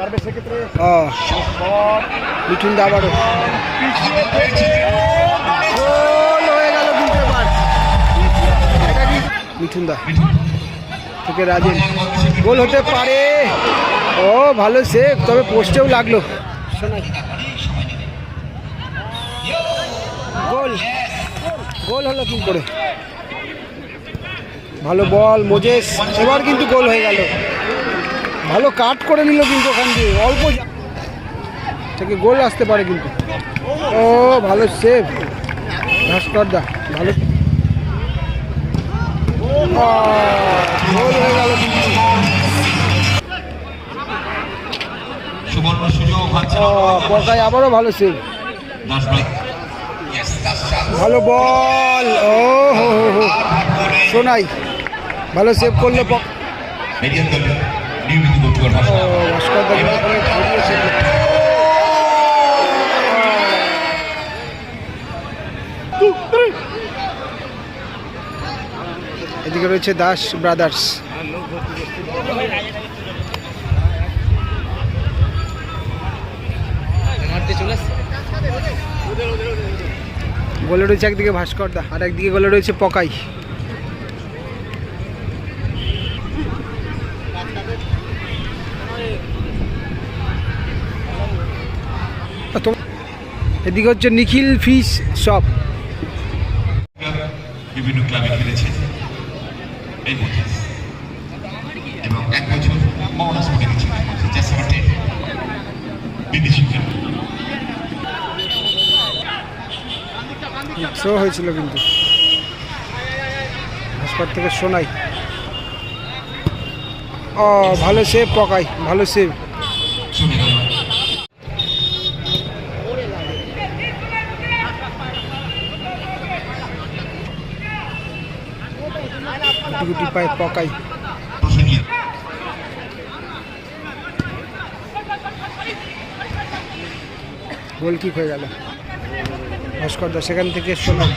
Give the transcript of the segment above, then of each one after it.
পারবে সেক্ষেত্রে? মিঠুন দা আবারও। পিছিয়ে থেকে গোল গেল কিন্তু এবার। এটা কি মিঠুন দা থেকে রাজেন গোল হতে পারে। ও ভালো সেভ তবে পোস্টেও লাগল। শোনাই গোল। গোল হলো কি করে? ভালো বল মোজেস এবার কিন্তু গোল হয়ে গেল। ভালো কাট করে নিল কিন্তু ওখান দিয়ে অল্প থেকে গোল আসতে পারে কিন্তু। ও ভালো সেভ ভাস্কর দা ভালো। গোল হয়ে গেল পকায় আবারও ভালো সেভ. ভালো বল। ও হো হো হো। শোনাই ভালো সেভ করল এদিকে রয়েছে দাস ব্রাদার্স। গোলে রয়েছে একদিকে ভাস্কর দা আর একদিকে গোলে রয়েছে পকাই। এদিকে হচ্ছে নিখিল ফিশ শপ বিভিন্ন ক্লাবে খেলেছে। এই এবং এক বছর মহনা স্পোর্টে বিদেশি শো হয়েছিল কিন্তু। ভাস্কর থেকে শোনাই ও ভালো সেভ পকাই। ভালো সেভ গুটি পায় পকাই। গোল কিক হয়ে গেল। ভাস্কর দা, সেখান থেকে সোনাই।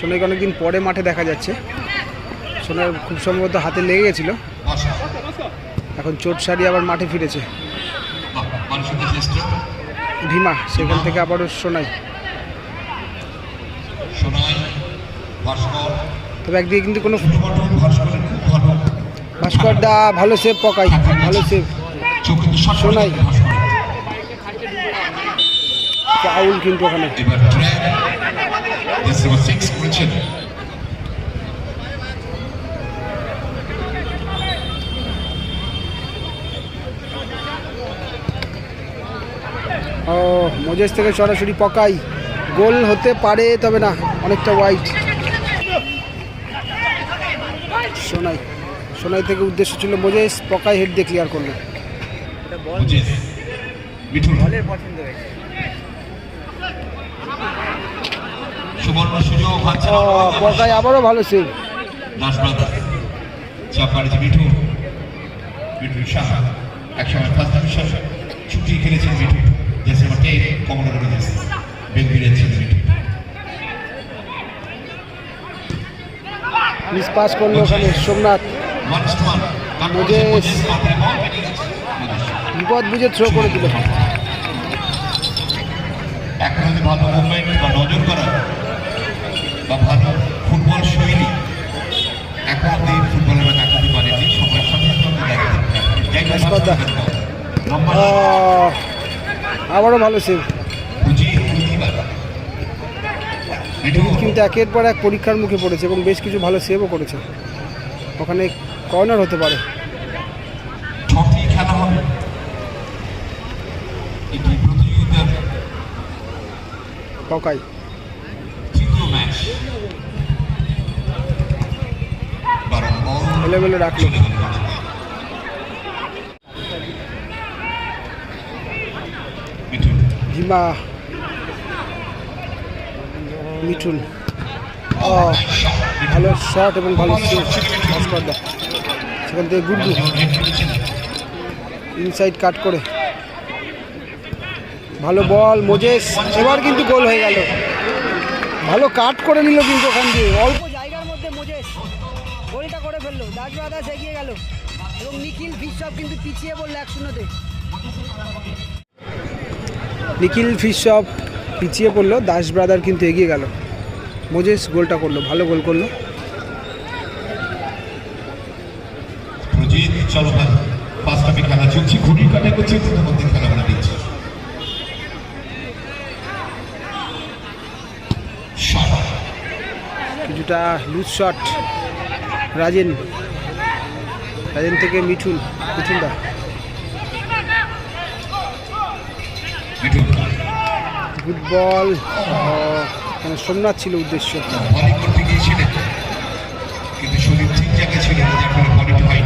সোনাইকে অনেকদিন পরে মাঠে দেখা যাচ্ছে। সোনার খুব সম্ভবত হাতে লেগে গেছিল। এখন চোট সারিয়ে আবার মাঠে ফিরেছে। ভীমা সেখান থেকে আবারও সোনাই। সোনাই, ভাস্কর। তবে একদিকে কিন্তু কোনো ফুটবল ভালো ভাস্কর দা ভালো সেভ পকাই ভালো সেভ শোনাই ফাউল কিন্তু ওখানে ও মোজেস থেকে সরাসরি পকাই। গোল হতে পারে তবে না অনেকটা হোয়াইট সোনাই। সোনাই থেকে উদ্দেশ্য ছিল মোজেস পকাই হেড দিয়ে ক্লিয়ার করল। আবারও ভালো সেভ দাস ব্রাদার। চাপ মারেছে মিঠুন মিঠুন সাহা একসময় ফার্স্ট ডিভিশন ছুটি খেলেছেন মিঠুন দেশ নাম্বার টেন কমলা মিঠুন মিস পাস করল ওখানে সোমনাথ মান বুঝেস। বিপদ বুঝে থ্রো করে দিল ভালো মুভমেন্ট বা নজর করা বা ভালো ফুটবল শৈলী এখন অব্দি ফুটবলের একাধিক পারেনি সময়ের সাথে সাথে দেখতে যাই হোক, স্পর্ধা। লম্বা ও, আবারও ভালো সেভ টিকিট কিন্তু একের পর এক পরীক্ষার মুখে পড়েছে এবং বেশ কিছু ভালো সেভও করেছে। ওখানে কর্নার হতে পারে। ছটি খেলা হবে। এটি প্রতিযোগিতার রাখল। মাঠে। মিঠুন। ও, ভালো শট এবং ভালো সেখান থেকে গুড্ডু। ইনসাইড কাট করে। ভালো বল মোজেস। এবার কিন্তু গোল হয়ে গেল। ভালো কাট করে নিল কিন্তু ওখান দিয়ে। অল্প জায়গার মধ্যে মোজেস গোলটা করে ফেলল। দাস এগিয়ে গেল। এবং নিখিল ফিশপ কিন্তু পিছিয়ে পড়ল এক শূন্যতে। নিখিল ফিশপ পিছিয়ে পড়ল দাস ব্রাদার কিন্তু এগিয়ে গেল। মোজেস গোলটা করল ভালো গোল করল। চলো ভাই খেলা চলছে ঘড়ির কাটা করছে খেলা বলে দিচ্ছে। কিছুটা লুজ শট রাজেন। রাজেন থেকে মিঠুন মিঠুন দা ফুটবল মানে সোমনাথ ছিল উদ্দেশ্য।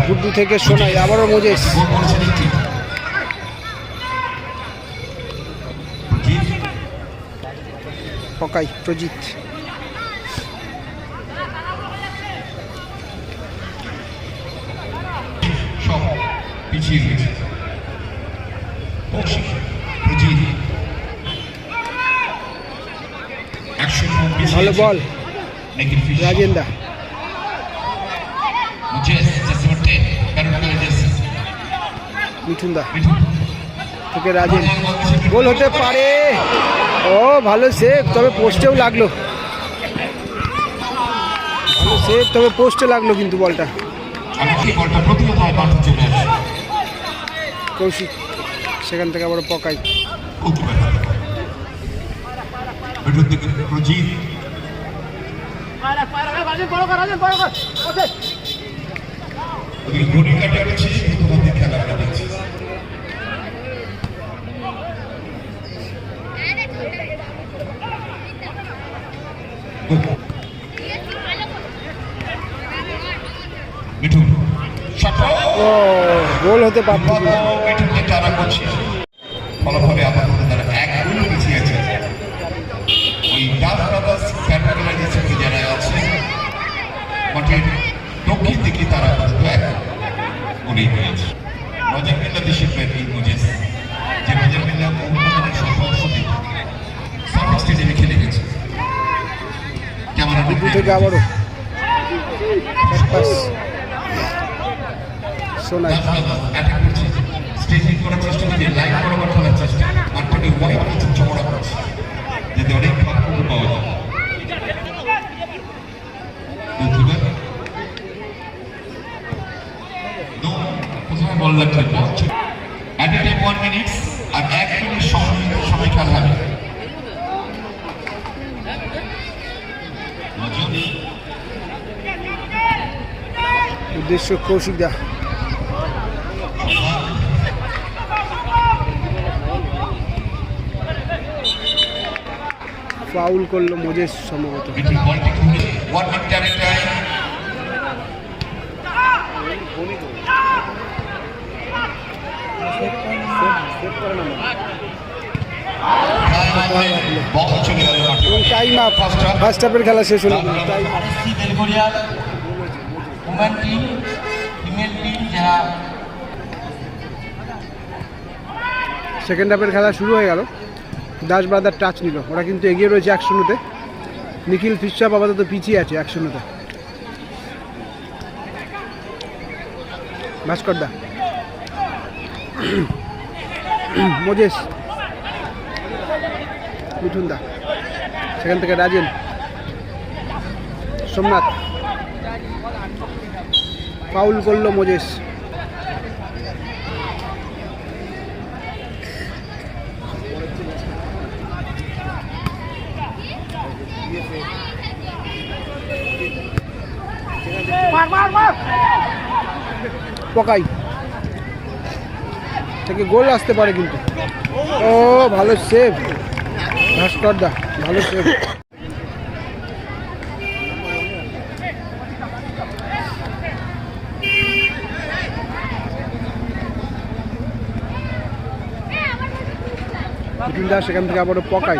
গুড্ডু থেকে সোনাই আবারও মোজেস। পকাই প্রজিত পিছিয়ে রয়েছে কৌশিক প্রজিত একশো ভালো বল। নেগেটিভ রাজেন দা মুজেস জাস্ট নাম্বার 10 ব্যাটন করে দিয়েছে মিঠুন। দা থেকে রাজেন গোল হতে পারে। ও ভালো সেভ তবে পোস্টেও লাগল। ভালো সেভ তবে পোস্টে লাগল কিন্তু বলটা। কৌশিক সেখান থেকে আবার পকাই। প্রজিত ঘড়ি কাটা রয়েছে তোমাদের খেলা দেখছি গোল হতে পারত ফলাফলে আপাতত মাঠের দক্ষিণ দিকে তারা আপাতত এক গোলেই রয়েছে। রজার মিল্লা দেশের প্রেমী মুজেস যে রজার মিল্লা সহসদী স্টেডিয়ামে খেলে গেছে ক্যামেরা থেকে আবারও। স্টেজিং করার চেষ্টা করছে। লাইন বরাবর উদ্দেশ্য কৌশিক দা। ফাউল করল মোজেস সম্ভবত। টাইম আপ ফার্স্ট হাফের খেলা শেষ হলো। টাইম আপ সেকেন্ড হাফের খেলা শুরু হয়ে গেল। দাস ব্রাদার টাচ নিল। ওরা কিন্তু এগিয়ে রয়েছে এক শূন্যতে। নিখিল ফিসাপ আপাতত পিছিয়ে আছে এক শূন্যতে। ভাস্কর দা। মোজেস। মিঠুন দা। সেখান থেকে রাজেন। সোমনাথ। ফাউল করল মোজেস। পকাই। থেকে গোল আসতে পারে কিন্তু। ও, ভালো সেভ ভাস্কর দা ভালো সেভ সেখান থেকে আবারও পকাই।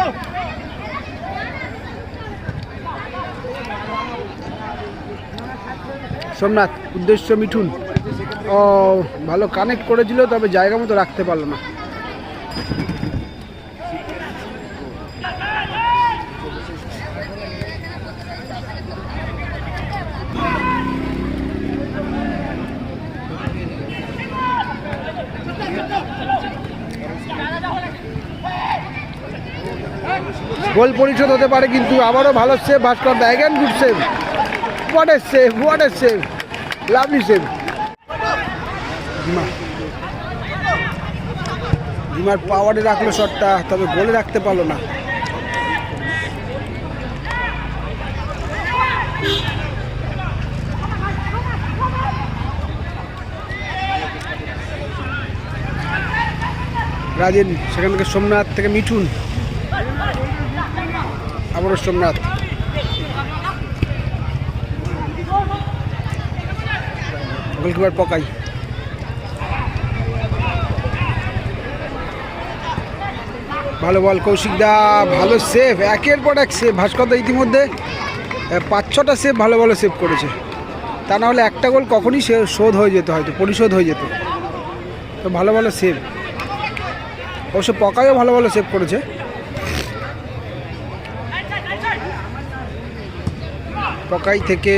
সোমনাথ, উদ্দেশ্য মিঠুন। ভালো কানেক্ট করেছিল, তবে জায়গা মতো রাখতে পারল না। গোল পরিশোধ হতে পারে, কিন্তু আবারও ভালো save Bhaskar bag again good save what a save what a save lovely save Dima ডিমার পাওয়ারে রাখল শটটা, তবে গোলে রাখতে পারল না। রাজেন, সেখান থেকে সোমনাথ থেকে মিঠুন। আবারও সোমনাথ। গোলকিপার পকাই। ভালো বল, কৌশিক দা, ভালো সেভ একের পর এক সেভ ভাস্কর দা ইতিমধ্যে পাঁচ ছটা সেভ ভালো ভালো সেভ করেছে। তা না হলে একটা গোল কখনই সে শোধ হয়ে যেত, হয়তো পরিশোধ হয়ে যেত। তো ভালো ভালো সেভ অবশ্য পকাইও ভালো ভালো সেভ করেছে। পকাই থেকে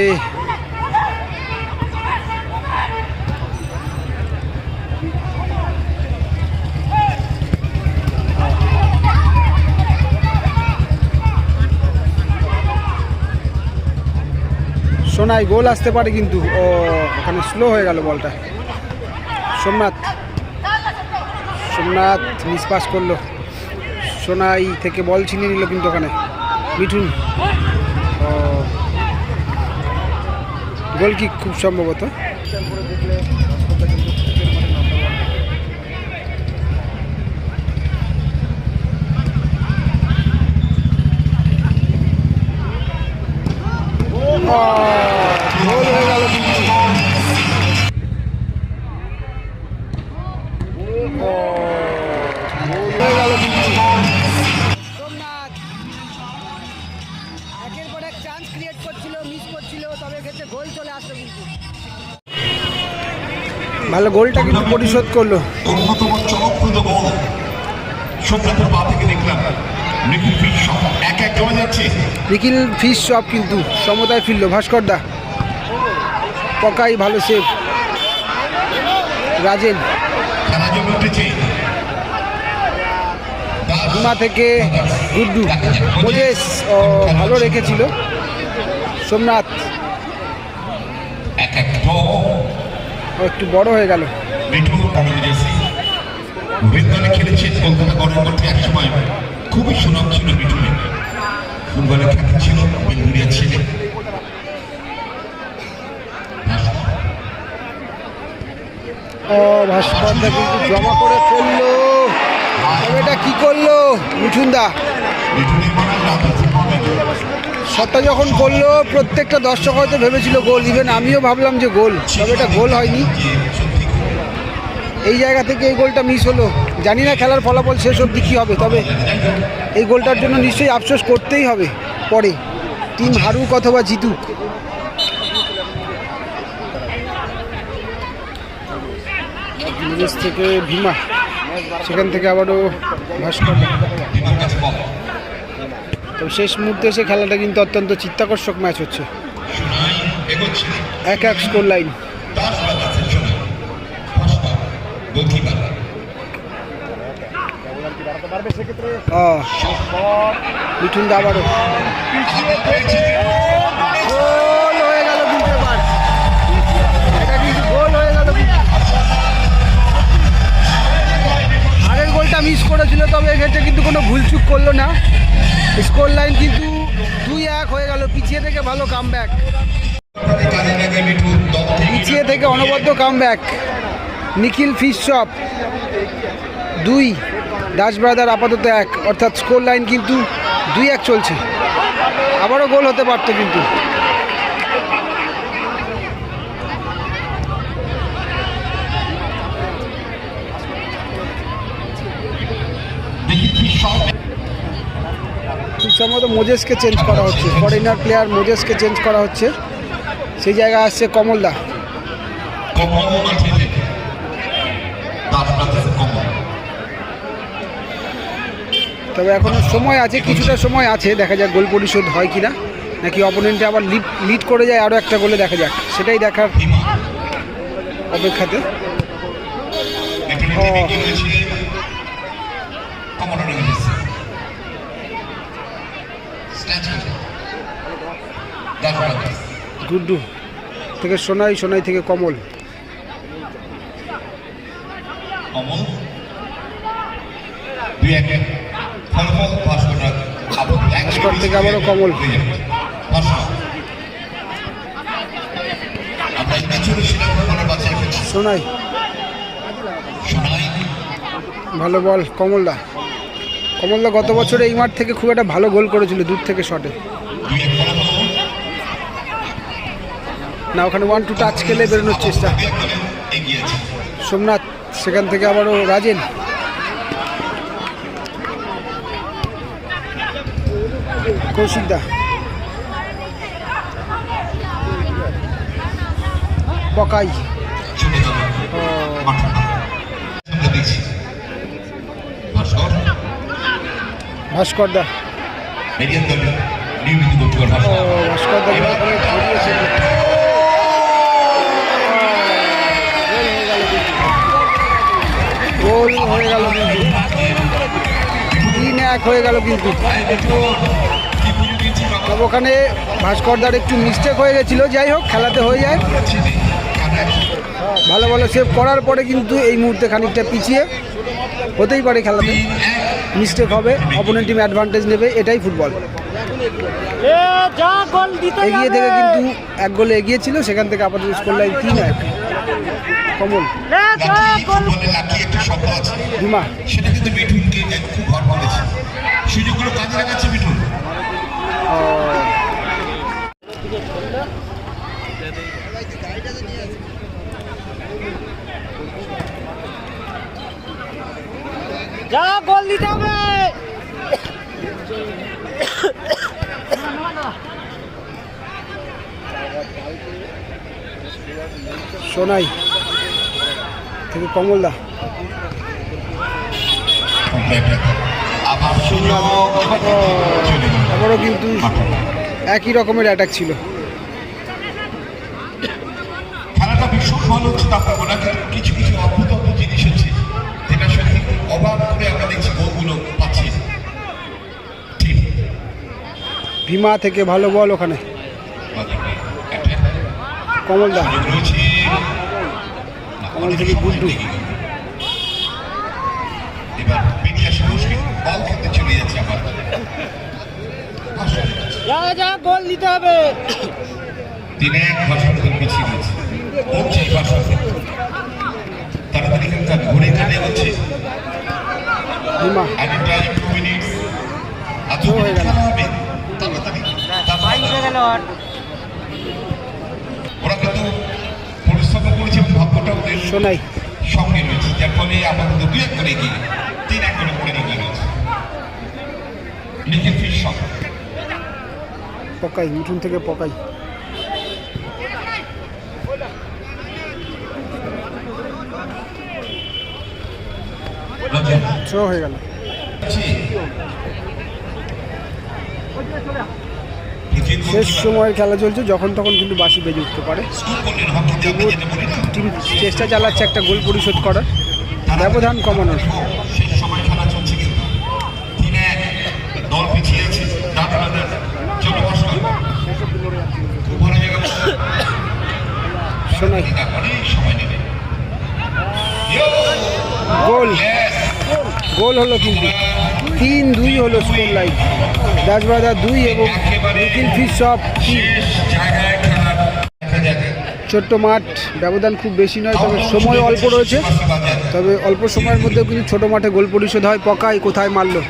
সোনাই গোল আসতে পারে কিন্তু ও ওখানে স্লো হয়ে গেল বলটা। সোমনাথ সোমনাথ মিসপাস করল। সোনাই থেকে বল ছিনিয়ে নিল কিন্তু ওখানে মিঠুন। ও গোল কি খুব সম্ভবত। আহ, কিন্তু পরিশোধ করল। অন্যতম চমকপ্রদ পা থেকে দেখলাম নিখিল ফিশ সহ এক এক জমা যাচ্ছে। নিখিল ফিশ সব কিন্তু সমতায় ফিরল। ভাস্কর দা পকাই ভালো সেভ রাজেন খেলা জমে উঠেছে। দাস থেকে গুড্ডু মোজেস ও ভালো রেখেছিল। সোমনাথ একটু বড় হয়ে গেল। মিঠু জেসি বৃন্দানে খেলেছেন কলকাতা গণতন্ত্রে এক সময়। খুবই সুনাম ছিল মিঠুনের ফুটবলের খ্যাতি ছিল বেলগুড়িয়া ছেলে। কিন্তু জমা করে ফেলল। এটা কি করল শটটা যখন করল প্রত্যেকটা দর্শক হয়তো ভেবেছিল গোল। ইভেন আমিও ভাবলাম যে গোল তবে এটা গোল হয়নি। এই জায়গা থেকে এই গোলটা মিস হলো। জানি না খেলার ফলাফল শেষ অবধি কী হবে, তবে এই গোলটার জন্য নিশ্চয়ই আফসোস করতেই হবে পরে। টিম হারুক অথবা জিতুক। থেকে ভীমা, সেখান থেকে আবারও ভাস্কর। তবে শেষ মুহূর্তে এসে খেলাটা কিন্তু অত্যন্ত চিত্তাকর্ষক ম্যাচ হচ্ছে। এক এক স্কোর লাইন দাস বাতাসের শোনাই ভাস্কর গোলকিপার ব্যবধান কি বাড়াতে পারবে সেক্ষেত্রে ও মিঠুন দা গোল হয়ে গেল এটা কিন্তু হয়ে আগের গোলটা মিস করেছিল তবে এক্ষেত্রে কিন্তু কোনো ভুলচুক করল না স্কোর লাইন কিন্তু দুই এক হয়ে গেল পিছিয়ে থেকে ভালো কাম ব্যাক পিছিয়ে থেকে অনবদ্য come back Nikhil fish shop দুই। দাস ব্রাদার আপাতত এক, অর্থাৎ স্কোর লাইন কিন্তু দুই এক চলছে। আবারও গোল হতে পারতো কিন্তু। সম্ভবত মোজেসকে চেঞ্জ করা হচ্ছে। ফরেনার প্লেয়ার মোজেসকে চেঞ্জ করা হচ্ছে। সেই জায়গায় আসছে কমলদা কমল মাঠে দাস বাতাসের কমল তবে এখনও সময় আছে, কিছুটা সময় আছে, দেখা যাক গোল পরিশোধ হয় কি না নাকি অপোনেন্টে আবার লিড লিড করে যায় আরও একটা গোলে দেখা যাক। সেটাই দেখার অপেক্ষাতে। কমল গুড্ডু থেকে সোনাই সোনাই থেকে কমল। অমল দুই একে। ভাস্কর থেকে আবারও কমল। সোনাই সোনাই ভালো বল কমলদা। কমলদা গত বছরে এই মাঠ থেকে খুব একটা ভালো গোল করেছিল দূর থেকে শটে। না ওখানে ওয়ান টু টাচ খেলে বেরোনোর চেষ্টা। সোমনাথ সেখান থেকে আবারও রাজেন। কৌশিকদা দেখছি ভাস্কর ও ভাস্কর ছড়িয়েছে। গোল হয়ে গেল কিন্তু। তিন এক হয়ে গেল কিন্তু। তবে ওখানে ভাস্করদার একটু মিস্টেক হয়ে গেছিল যাই হোক খেলাতে হয়ে যায়। ভালো ভালো সেভ করার পরে কিন্তু এই মুহূর্তে খানিকটা পিছিয়ে হতেই পারে খেলাতে। মিস্টেক হবে অপোনেন্ট টিম অ্যাডভান্টেজ নেবে এটাই ফুটবল এগিয়ে থেকে কিন্তু এক গোলে এগিয়ে ছিল সেখান থেকে আপাতত স্কোর লাইন তিন এক। কমল। সেটা কিন্তু মিঠুনকে খুব সুযোগগুলো কাজে লাগাচ্ছে মিঠুন। যা গোল দিতে হবে। সোনাই থেকে কমলদা। আবারও কিন্তু একই রকমের অ্যাটাক ছিল। খেলাটা ভীষণ ভালো কিছু কিছু অদ্ভুত অদ্ভুত জিনিস যেটা সত্যি খুব অবাক করে আমরা দেখছি গোলগুলো পাচ্ছি। ভীমা থেকে ভালো বল ওখানে। একটা কমলদা। কমল থেকে গুড্ডু এবার পিটিয়া সবুজকে বল খেলতে চলে যাচ্ছে আবার যা যা গোল দিতে হবে। দিনে এক বছর ধরে পিছিয়ে গেছে। এই বছর তাড়াতাড়ি কিন্তু তার ঘুরে কাটে হচ্ছে টু হয়ে মিনিট গেল। হবে। তাড়াতাড়ি। তারপর ওরা কিন্তু পরিশ্রম করেছে এবং ভাগ্যটা ওদের সঙ্গে রয়েছে। যার ফলে আমরা কিন্তু দুই এক করে গিয়ে তিন এক করে পড়ে এগিয়ে রয়েছে। নিজের ফিস সঙ্গে পকাই মিঠুন থেকে পকাই। থ্রো হয়ে গেল। শেষ সময়ের খেলা চলছে যখন তখন কিন্তু বাসি বেজে উঠতে পারে। টিম চেষ্টা চালাচ্ছে একটা গোল পরিশোধ করার। ব্যবধান কমানোর শেষ সময় খেলা চলছে কিন্তু তিন এক দল পিছিয়ে আছে ডান রানার চলো ভাস্কর খুব ভালো জায়গা সোনাই না, অনেক সময় নেবে ইয়ো! গোল। গোল হলো কিন্তু। তিন দুই হলো স্কোর লাইন দাসবাদা দুই এবং নিখিল ফিস সব ছোট্ট মাঠ ব্যবধান খুব বেশি নয় তবে সময় অল্প রয়েছে। তবে অল্প সময়ের মধ্যেও কিন্তু ছোট মাঠে গোল পরিশোধ হয়। পকাই কোথায় মারলো?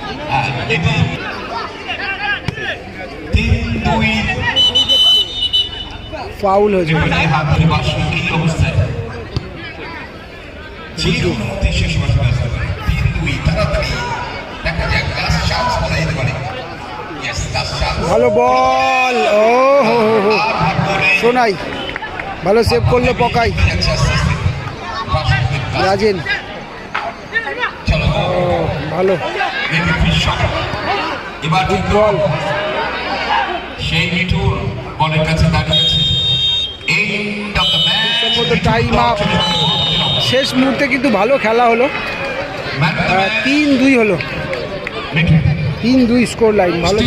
ফাউল হয়েছে। শেষ মাসে তিন দুই তাড়াতাড়ি দেখা যাক লাস্ট চান্স বলা যেতে পারে। ভালো বল। ও হো হো সোনাই ভালো সেভ করল পকাই। রাজেন। ভালো। এবার বল সেই মিঠুর বলের কাছে দাঁড়িয়ে আছে এন্ড অফ দ্য শেষ মুহূর্তে কিন্তু ভালো খেলা হলো। তিন দুই হলো। তিন দুই স্কোর লাইন ভালো